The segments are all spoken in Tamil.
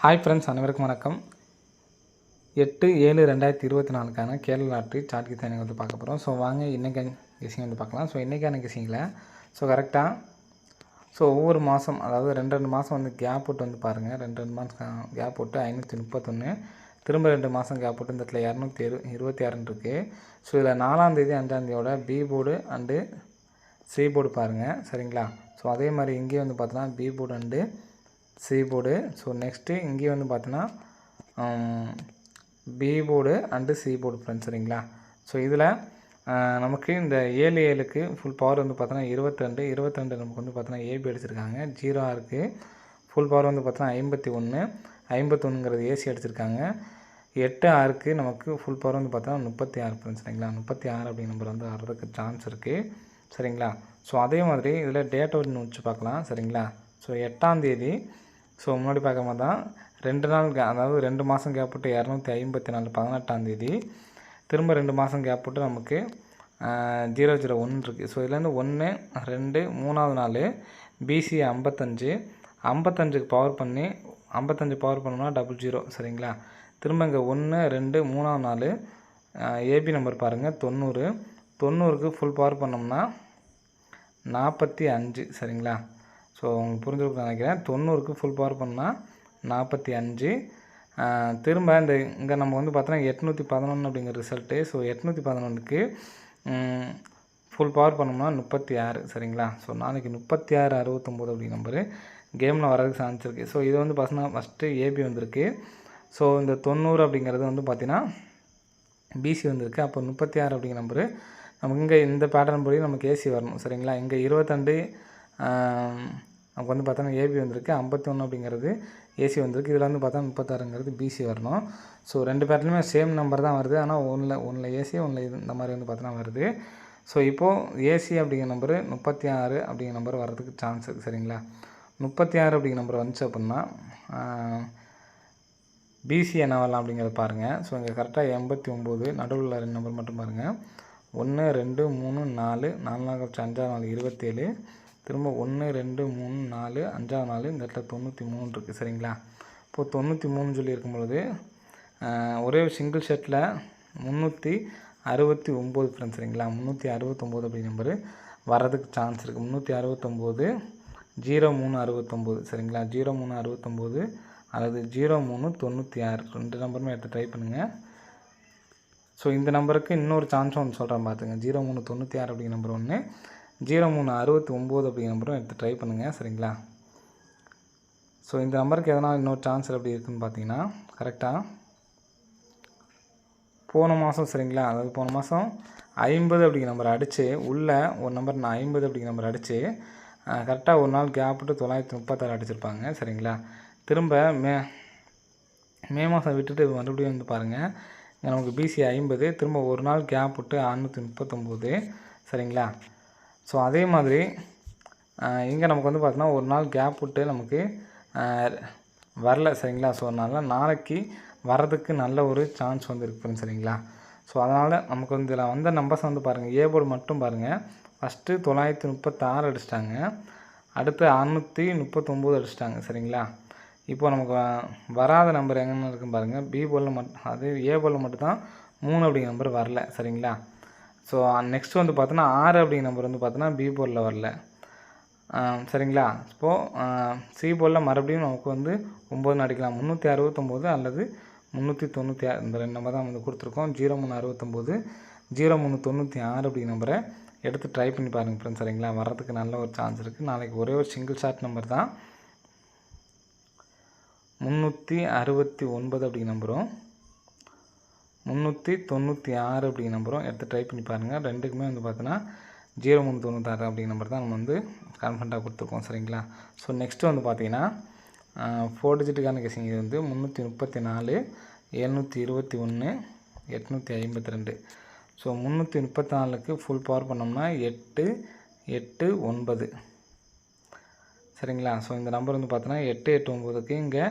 ஹாய் ஃப்ரெண்ட்ஸ் அனைவருக்கும் வணக்கம். எட்டு ஏழு ரெண்டாயிரத்தி இருபத்தி நாலுக்கான கேரள லாட்ரி சாட் கித்தானி வந்து பார்க்க போகிறோம் ஸோ வாங்க இன்றைக்கி கெஸிங் வந்து பார்க்கலாம். ஸோ இன்றைக்கான கெஸிங்கில் ஸோ கரெக்டாக ஸோ ஒவ்வொரு மாதம் அதாவது ரெண்டு ரெண்டு மாதம் வந்து கேப் போட்டு வந்து பாருங்கள் ரெண்டு ரெண்டு மாதம் கேப் போட்டு ஐநூற்றி முப்பத்தொன்று திரும்ப ரெண்டு மாதம் கேப் போட்டு இந்த இடத்துல இரநூத்தி இரு இருபத்தி ஆறுன்னு இருக்குது ஸோ இதில் நாலாந்தேதி அஞ்சாந்தேதியோட B board and C board பாருங்கள் சரிங்களா? ஸோ அதே மாதிரி இங்கேயும் வந்து பார்த்தோன்னா B board and C board. So next இங்கே வந்து பார்த்தோன்னா B board and C board friends சரிங்களா? ஸோ இதில் நமக்கு இந்த ஏழு ஏழுக்கு ஃபுல் பவர் வந்து பார்த்தோன்னா இருபத்திரெண்டு இருபத்திரெண்டு நமக்கு வந்து பார்த்தோன்னா ஏபி அடிச்சிருக்காங்க. ஜீரோ ஆறுக்கு ஃபுல் பவர் வந்து பார்த்தோன்னா ஐம்பத்தி ஒன்று ஐம்பத்தொன்னுங்கிறது ஏசி அடிச்சிருக்காங்க. எட்டு ஆறுக்கு நமக்கு ஃபுல் பவர் வந்து பார்த்தோன்னா முப்பத்தி ஆறு ஃப்ரெண்ட்ஸ் சரிங்களா? முப்பத்தி ஆறு அப்படிங்கிற நம்பர் வந்து வர்றதுக்கு சான்ஸ் இருக்குது சரிங்களா? ஸோ அதே மாதிரி இதில் டேட் ஒன்று வச்சு பார்க்கலாம் சரிங்களா? ஸோ எட்டாம் தேதி ஸோ முன்னாடி பார்க்காம தான் ரெண்டு நாள் கே அதாவது ரெண்டு மாதம் கேப் விட்டு இரநூத்தி ஐம்பத்தி நாலு பதினெட்டாந்தேதி திரும்ப ரெண்டு மாதம் கேப் விட்டு நமக்கு ஜீரோ ஜீரோ ஒன்று இருக்குது ஸோ இதுலேருந்து ஒன்று ரெண்டு மூணாவது நாள் பிசி ஐம்பத்தஞ்சு. ஐம்பத்தஞ்சுக்கு பவர் பண்ணி ஐம்பத்தஞ்சு பவர் பண்ணோம்னா டபுள் ஜீரோ சரிங்களா? திரும்ப இங்கே ஒன்று ரெண்டு மூணாவது நாள் ஏபி நம்பர் பாருங்கள் தொண்ணூறு. தொண்ணூறுக்கு ஃபுல் பவர் பண்ணோம்னா நாற்பத்தி அஞ்சு சரிங்களா? ஸோ உங்களுக்கு புரிஞ்சுருக்கு நினைக்கிறேன். தொண்ணூறுக்கு ஃபுல் பவர் பண்ணால் நாற்பத்தி அஞ்சு. திரும்ப இந்த இங்கே நம்ம வந்து பார்த்தோன்னா எட்நூற்றி பதினொன்று அப்படிங்கிற ரிசல்ட்டு ஸோ எட்நூற்றி பதினொன்றுக்கு ஃபுல் பவர் பண்ணோம்னா முப்பத்தி ஆறு சரிங்களா? ஸோ நாளைக்கு முப்பத்தி ஆறு அறுபத்தொம்போது அப்படி நம்பரு கேமில் வரதுக்கு சான்ஸ் இருக்குது ஸோ இது வந்து பார்த்தீங்கன்னா ஃபஸ்ட்டு ஏபி வந்திருக்கு. ஸோ இந்த தொண்ணூறு அப்படிங்கிறது வந்து பார்த்திங்கன்னா பிசி வந்திருக்கு. அப்போ முப்பத்தி ஆறு அப்படிங்கிற நம்பரு நமக்கு இங்கே இந்த பேட்டர்ன் படி நமக்கு ஏசி வரணும் சரிங்களா? இங்கே இருபத்தண்டு நமக்கு வந்து பார்த்தோன்னா ஏபி வந்திருக்கு ஐம்பத்தி ஒன்று அப்படிங்கிறது ஏசி வந்திருக்கு. இதில் வந்து பார்த்தா முப்பத்தாறுங்கிறது பிசி வரணும். ஸோ ரெண்டு பேர்லையுமே சேம் நம்பர் தான் வருது. ஆனால் ஒன்றில் ஒன்றில் ஏசி ஒன்றில் இது இந்த மாதிரி வந்து பார்த்தோன்னா வருது. ஸோ இப்போது ஏசி அப்படிங்கிற நம்பரு முப்பத்தி ஆறு அப்படிங்கிற நம்பர் வர்றதுக்கு சான்ஸ் இருக்குது சரிங்களா? முப்பத்தி ஆறு அப்படிங்கிற நம்பர் வந்துச்சு அப்படின்னா பிசி என்ன வரலாம் அப்படிங்கிறத பாருங்கள் ஸோ இங்கே கரெக்டாக எண்பத்தி ஒம்பது நடுவில் ரெண்டு நம்பர் மட்டும் பாருங்கள் ஒன்று ரெண்டு மூணு நாலு நாலு நாலு அஞ்சாறு நாலு இருபத்தேழு திரும்ப ஒன்று ரெண்டு மூணு நாலு அஞ்சாவது நாள் இந்த இடத்துல தொண்ணூற்றி மூணு இருக்குது சரிங்களா? இப்போது தொண்ணூற்றி மூணு சொல்லியிருக்கும் பொழுது ஒரே சிங்கிள் ஷர்ட்டில் முந்நூற்றி அறுபத்தி ஒம்பது ஃப்ரெண்ட்ஸ் சரிங்களா? முந்நூற்றி அறுபத்தொம்போது அப்படி நம்பரு வர்றதுக்கு சான்ஸ் இருக்குது முந்நூற்றி அறுபத்தொம்போது ஜீரோ மூணு அறுபத்தொம்போது சரிங்களா? ஜீரோ மூணு அறுபத்தொம்போது அல்லது ஜீரோ மூணு தொண்ணூற்றி ஆறு. ரெண்டு நம்பருமே எடுத்து ட்ரை பண்ணுங்கள் ஸோ இந்த நம்பருக்கு இன்னொரு சான்ஸும் ஒன்று சொல்கிறேன் பார்த்துங்க ஜீரோ மூணு தொண்ணூற்றி ஆறு அப்படிங்கிற நம்பர் ஒன்று ஜீரோ மூணு அறுபத்தி ஒம்பது அப்படிங்கிற நம்பரும் எடுத்து ட்ரை பண்ணுங்கள் சரிங்களா? ஸோ இந்த நம்பருக்கு எதனால் இன்னொரு சான்ஸ் எப்படி இருக்குதுன்னு பார்த்தீங்கன்னா கரெக்டாக போன மாதம் சரிங்களா? அதாவது போன மாதம் ஐம்பது அப்படிங்கிற நம்பர் அடித்து உள்ளே ஒரு நம்பர் நான் ஐம்பது அப்படிங்கிற நம்பர் அடித்து கரெக்டாக ஒரு நாள் கேப் விட்டு தொள்ளாயிரத்தி முப்பத்தாறு அடிச்சிருப்பாங்க சரிங்களா? திரும்ப மே மே மாதம் விட்டுட்டு மறுபடியும் வந்து பாருங்கள் நமக்கு பிசி ஐம்பது திரும்ப ஒரு நாள் கேப் விட்டு அறநூற்றி முப்பத்தொம்போது சரிங்களா? ஸோ அதே மாதிரி இங்கே நமக்கு வந்து பார்த்திங்கன்னா ஒரு நாள் கேப் விட்டு நமக்கு வரல சரிங்களா? ஸோ அதனால் நாளைக்கு வர்றதுக்கு நல்ல ஒரு சான்ஸ் வந்து இருக்குது சரிங்களா? ஸோ அதனால் நமக்கு வந்து இதில் வந்த நம்பர்ஸ் வந்து பாருங்கள் ஏ போர்டு மட்டும் பாருங்கள் ஃபஸ்ட்டு தொள்ளாயிரத்தி முப்பத்தாறு அடிச்சிட்டாங்க. அடுத்து அறநூற்றி முப்பத்தொம்போது அடிச்சிட்டாங்க சரிங்களா? இப்போ நமக்கு வராத நம்பர் எங்கன்னு இருக்குன்னு பாருங்கள் பி போலில் மட்டும் அது ஏ போலில் மட்டும்தான் மூணு அப்படிங்கிற நம்பர் வரல சரிங்களா? ஸோ நெக்ஸ்ட் வந்து பார்த்தோன்னா ஆறு அப்படிங்கிற நம்பர் வந்து பார்த்தோன்னா பி போரில் வரல. சரிங்களா? இப்போது சி போரில் மறுபடியும் நமக்கு வந்து ஒம்பதுன்னு அடிக்கலாம். முந்நூற்றி அறுபத்தொம்போது அல்லது முந்நூற்றி தொண்ணூற்றி ஆறு இந்த ரெண்டு நம்பர் தான் வந்து கொடுத்துருக்கோம். ஜீரோ மூணு அறுபத்தொம்போது ஜீரோ மூணு தொண்ணூற்றி ஆறு அப்படிங்கிற நம்பரை எடுத்து ட்ரை பண்ணி பாருங்கள் ஃப்ரெண்ட்ஸ் சரிங்களா? வர்றதுக்கு நல்ல ஒரு சான்ஸ் இருக்குது நாளைக்கு ஒரே ஒரு சிங்கிள் ஷாட் நம்பர் தான். முந்நூற்றி அறுபத்தி ஒன்பது அப்படிங்கிற நம்பரும் முந்நூற்றி தொண்ணூற்றி ஆறு அப்படிங்கிற நம்பரும் எடுத்து ட்ரை பண்ணி பாருங்கள் ரெண்டுக்குமே வந்து பார்த்தோன்னா ஜீரோ மூணு தொண்ணூத்தாறு அப்படிங்கிற நம்பர் தான் நம்ம வந்து கான்ஃபிடண்ட்டாக கொடுத்துருக்கோம். சரிங்களா? ஸோ நெக்ஸ்ட்டு வந்து பார்த்தீங்கன்னா ஃபோர் டிஜிட்டுக்கான கேசிங் இது வந்து முந்நூற்றி முப்பத்தி நாலு எழுநூற்றி இருபத்தி ஒன்று எட்நூற்றி ஐம்பத்தி ரெண்டு. ஸோ முந்நூற்றி முப்பத்தி நாலுக்கு ஃபுல் பவர் பண்ணோம்னா எட்டு எட்டு ஒன்பது. சரிங்களா? ஸோ இந்த நம்பர் வந்து பார்த்தோன்னா எட்டு எட்டு ஒம்பதுக்கு இங்கே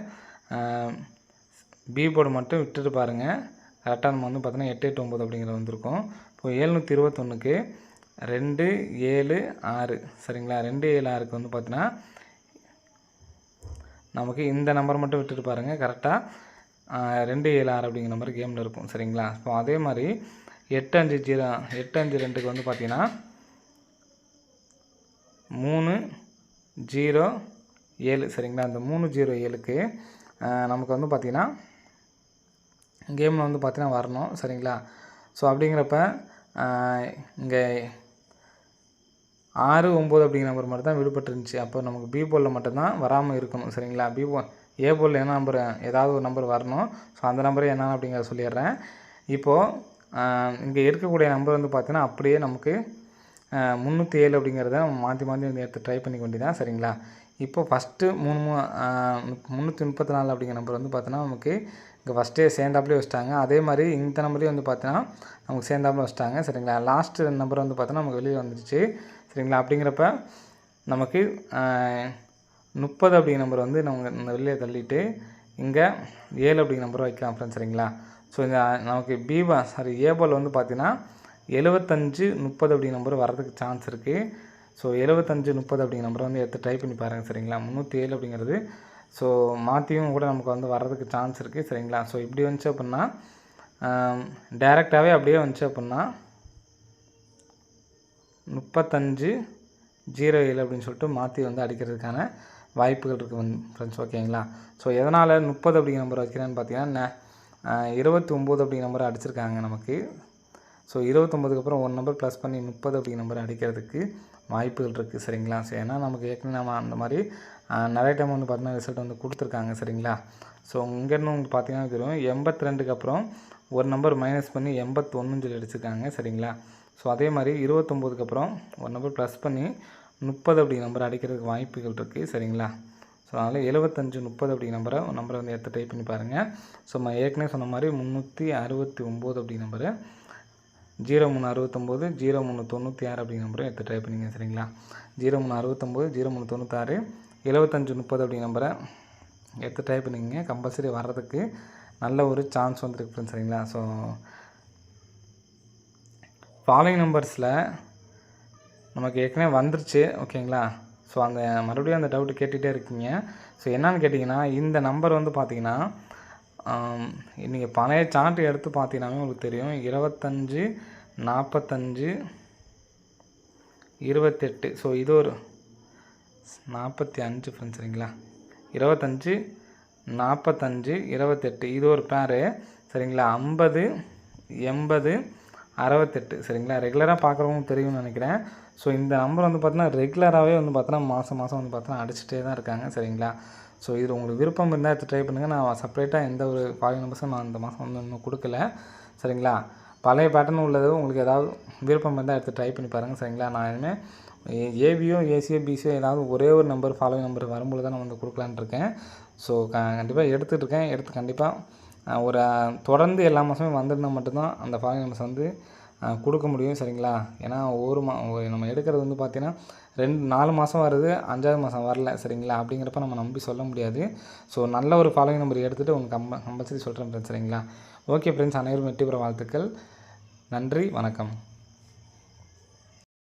பி போர்டு மட்டும் விட்டுட்டு பாருங்கள் கரெக்டாக நம்ம வந்து பார்த்தோன்னா எட்டு எட்டு ஒம்பது அப்படிங்கிற வந்திருக்கோம். இப்போ ஏழ்நூற்றி இருபத்தொன்றுக்கு ரெண்டு ஏழு ஆறு. சரிங்களா? ரெண்டு ஏழு ஆறுக்கு வந்து பார்த்தீங்கன்னா நமக்கு இந்த நம்பர் மட்டும் விட்டுட்டு பாருங்கள் கரெக்டாக ரெண்டு ஏழு ஆறு அப்படிங்கிற நம்பர் கேமில் இருக்கும். சரிங்களா? ஸோ அதே மாதிரி எட்டு அஞ்சு ஜீரோ எட்டு அஞ்சு ரெண்டுக்கு வந்து பார்த்தீங்கன்னா மூணு ஜீரோ ஏழு. சரிங்களா? அந்த மூணு ஜீரோ ஏழுக்கு நமக்கு வந்து பார்த்திங்கன்னா கேமில் வந்து பார்த்தீங்கன்னா வரணும் சரிங்களா? ஸோ அப்படிங்கிறப்ப இங்கே ஆறு ஒம்பது அப்படிங்கிற நம்பர் மட்டும் தான் விடுபட்டு இருந்துச்சு அப்போ நமக்கு பி போலில் மட்டும்தான் வராமல் இருக்கணும் சரிங்களா? பி போ ஏ போலில் என்ன நம்பர் ஏதாவது ஒரு நம்பர் வரணும். ஸோ அந்த நம்பரே என்னென்னு அப்படிங்கிறத சொல்லிடுறேன். இப்போது இங்கே இருக்கக்கூடிய நம்பர் வந்து பார்த்தீங்கன்னா அப்படியே நமக்கு முந்நூற்றி ஏழு அப்படிங்கிறத நம்ம மாற்றி மாற்றி வந்து எடுத்து ட்ரை பண்ணிக்க வேண்டியதான் சரிங்களா? இப்போ ஃபஸ்ட்டு மூணு மூ முந்நூற்றி முப்பத்தி நாலு அப்படிங்கிற நம்பர் வந்து பார்த்தோன்னா நமக்கு இங்கே ஃபஸ்ட்டே சேர்ந்தாப்புலேயே வச்சிட்டாங்க. அதே மாதிரி இந்த நம்பரையும் வந்து பார்த்தீங்கன்னா நமக்கு சேர்ந்தாப்புல வச்சுட்டாங்க. சரிங்களா? லாஸ்ட்டு நம்பர் வந்து பார்த்தோன்னா நமக்கு வெளியே வந்துடுச்சு சரிங்களா? அப்படிங்கிறப்ப நமக்கு முப்பது அப்படிங்கிற நம்பர் வந்து நம்ம இந்த வெளியே தள்ளிட்டு இங்கே ஏழு அப்படிங்கிற நம்பர் வைக்கலாம் ஃப்ரெண்ட்ஸ் சரிங்களா? ஸோ இந்த நமக்கு பீபா சாரி ஏபால் வந்து பார்த்தீங்கன்னா எழுபத்தஞ்சு முப்பது அப்படிங்கிற நம்பர் வரதுக்கு சான்ஸ் இருக்குது ஸோ எழுபத்தஞ்சு முப்பது அப்படிங்கிற நம்பரை வந்து எடுத்து ட்ரை பண்ணி பாருங்கள் சரிங்களா? முந்நூற்றி ஏழு அப்படிங்கிறது ஸோ மாற்றியும் கூட நமக்கு வந்து வர்றதுக்கு சான்ஸ் இருக்குது சரிங்களா? ஸோ இப்படி வந்துச்சு அப்படின்னா டேரெக்டாகவே அப்படியே வந்துச்சு அப்படின்னா முப்பத்தஞ்சு ஜீரோ ஏழு அப்படின்னு சொல்லிட்டு மாற்றி வந்து அடிக்கிறதுக்கான வாய்ப்புகள் இருக்குது வந்து ஃப்ரெண்ட்ஸ் ஓகேங்களா ஸோ எதனால் முப்பது அப்படிங்கிற நம்பர் வைக்கிறேன்னு பார்த்தீங்கன்னா இருபத்தி ஒம்பது அப்படிங்கிற நம்பர் அடிச்சிருக்காங்க நமக்கு. ஸோ இருபத்தொம்பதுக்கு அப்புறம் ஒன் நம்பர் ப்ளஸ் பண்ணி முப்பது அப்படிங்கிற நம்பர் அடிக்கிறதுக்கு வாய்ப்புகள் இருக்குது சரிங்களா? ஸோ ஏன்னா நமக்கு ஏற்கனவே நம்ம அந்த மாதிரி நிறைய டைம் வந்து பார்த்தீங்கன்னா ரிசல்ட் வந்து கொடுத்துருக்காங்க சரிங்களா? ஸோ இங்கேருந்து உங்களுக்கு பார்த்தீங்கன்னா தெரியும் எண்பத்தி ரெண்டுக்கு அப்புறம் ஒரு நம்பர் மைனஸ் பண்ணி எண்பத்தொன்னு சொல்லி அடிச்சிருக்காங்க சரிங்களா? ஸோ அதே மாதிரி இருபத்தொம்போதுக்கு அப்புறம் ஒரு நம்பர் ப்ளஸ் பண்ணி முப்பது அப்படி நம்பர் அடிக்கிறதுக்கு வாய்ப்புகள் இருக்குது சரிங்களா? ஸோ அதனால் எழுபத்தஞ்சு முப்பது அப்படி நம்பரை நம்பரை வந்து எடுத்து டைப் பண்ணி பாருங்கள் ஸோ நான் ஏற்கனவே சொன்ன மாதிரி முந்நூற்றி அறுபத்தி ஒம்பது அப்படி நம்பரு ஜீரோ மூணு அறுபத்தொம்போது ஜீரோ மூணு தொண்ணூற்றி ஆறு அப்படிங்கிற நம்பரை எடுத்து ட்ரை பண்ணிங்க சரிங்களா? ஜீரோ மூணு அறுபத்தொம்போது ஜீரோ மூணு தொண்ணூத்தாறு எழுபத்தஞ்சு முப்பது அப்படிங்கிற நம்பரை எடுத்து ட்ரை பண்ணிங்க கம்பல்சரி வர்றதுக்கு நல்ல ஒரு சான்ஸ் வந்துருக்கு ஃப்ரெண்ட்ஸ் சரிங்களா? ஸோ ஃபாலோயிங் நம்பர்ஸில் நமக்கு ஏற்கனவே வந்துருச்சு ஓகேங்களா ஸோ அந்த மறுபடியும் அந்த டவுட்டு கேட்டுகிட்டே இருக்கீங்க. ஸோ என்னன்னு கேட்டிங்கன்னா இந்த நம்பர் வந்து பார்த்திங்கன்னா நீங்கள் பழைய சார்ட் எடுத்து பார்த்தீங்கன்னாவே உங்களுக்கு தெரியும். இருபத்தஞ்சி நாற்பத்தஞ்சு இருபத்தெட்டு. ஸோ இது ஒரு நாற்பத்தி அஞ்சு ஃப்ரெண்ட்ஸ் சரிங்களா? இருபத்தஞ்சி நாற்பத்தஞ்சு இருபத்தெட்டு. இது ஒரு பேரு சரிங்களா? ஐம்பது எண்பது அறுபத்தெட்டு. சரிங்களா? ரெகுலராக பார்க்குறவங்க தெரியும்னு நினைக்கிறேன். ஸோ இந்த நம்பர் வந்து பார்த்தீங்கன்னா ரெகுலராகவே வந்து பார்த்தோன்னா மாதம் மாதம் வந்து பார்த்தோன்னா அடிச்சுட்டே தான் இருக்காங்க சரிங்களா? ஸோ இதில் உங்களுக்கு விருப்பம் இருந்தால் எடுத்து ட்ரை பண்ணுங்கள் நான் செப்பரேட்டாக எந்த ஒரு ஃபாலோ நம்பர்ஸும் நான் இந்த மாதம் வந்து இன்னும் கொடுக்கல. சரிங்களா? பழைய பேட்டர்ன் உள்ளது. உங்களுக்கு ஏதாவது விருப்பம் இருந்தால் எடுத்து ட்ரை பண்ணி பாருங்கள் சரிங்களா? நான் இனிமேல் ஏபியோ ஏசியோ பிசியோ ஏதாவது ஒரே ஒரு நம்பர் ஃபாலோ நம்பர் வரும்போது தான் நான் வந்து கொடுக்கலான்னு இருக்கேன். ஸோ க கண்டிப்பாக எடுத்துகிட்டு இருக்கேன். எடுத்து கண்டிப்பாக ஒரு தொடர்ந்து எல்லா மாதமும் வந்திருந்தால் மட்டும்தான் அந்த ஃபாலோ நம்பர்ஸ் வந்து கொடுக்க முடியும் சரிங்களா? ஏன்னா ஒரு மா நம்ம எடுக்கிறது வந்து பார்த்திங்கன்னா ரெண்டு நாலு மாதம் வருது அஞ்சாவது மாதம் வரல சரிங்களா? அப்படிங்கிறப்ப நம்ம நம்பி சொல்ல முடியாது. ஸோ நல்ல ஒரு ஃபாலோயிங் நம்பர் எடுத்துகிட்டு உங்களுக்கு கம்ப கம்பல்சரி சொல்கிறேன் ஃப்ரெண்ட்ஸ் சரிங்களா? ஓகே ஃப்ரெண்ட்ஸ் அனைவரும் வெற்றி பெற வாழ்த்துக்கள். நன்றி வணக்கம்.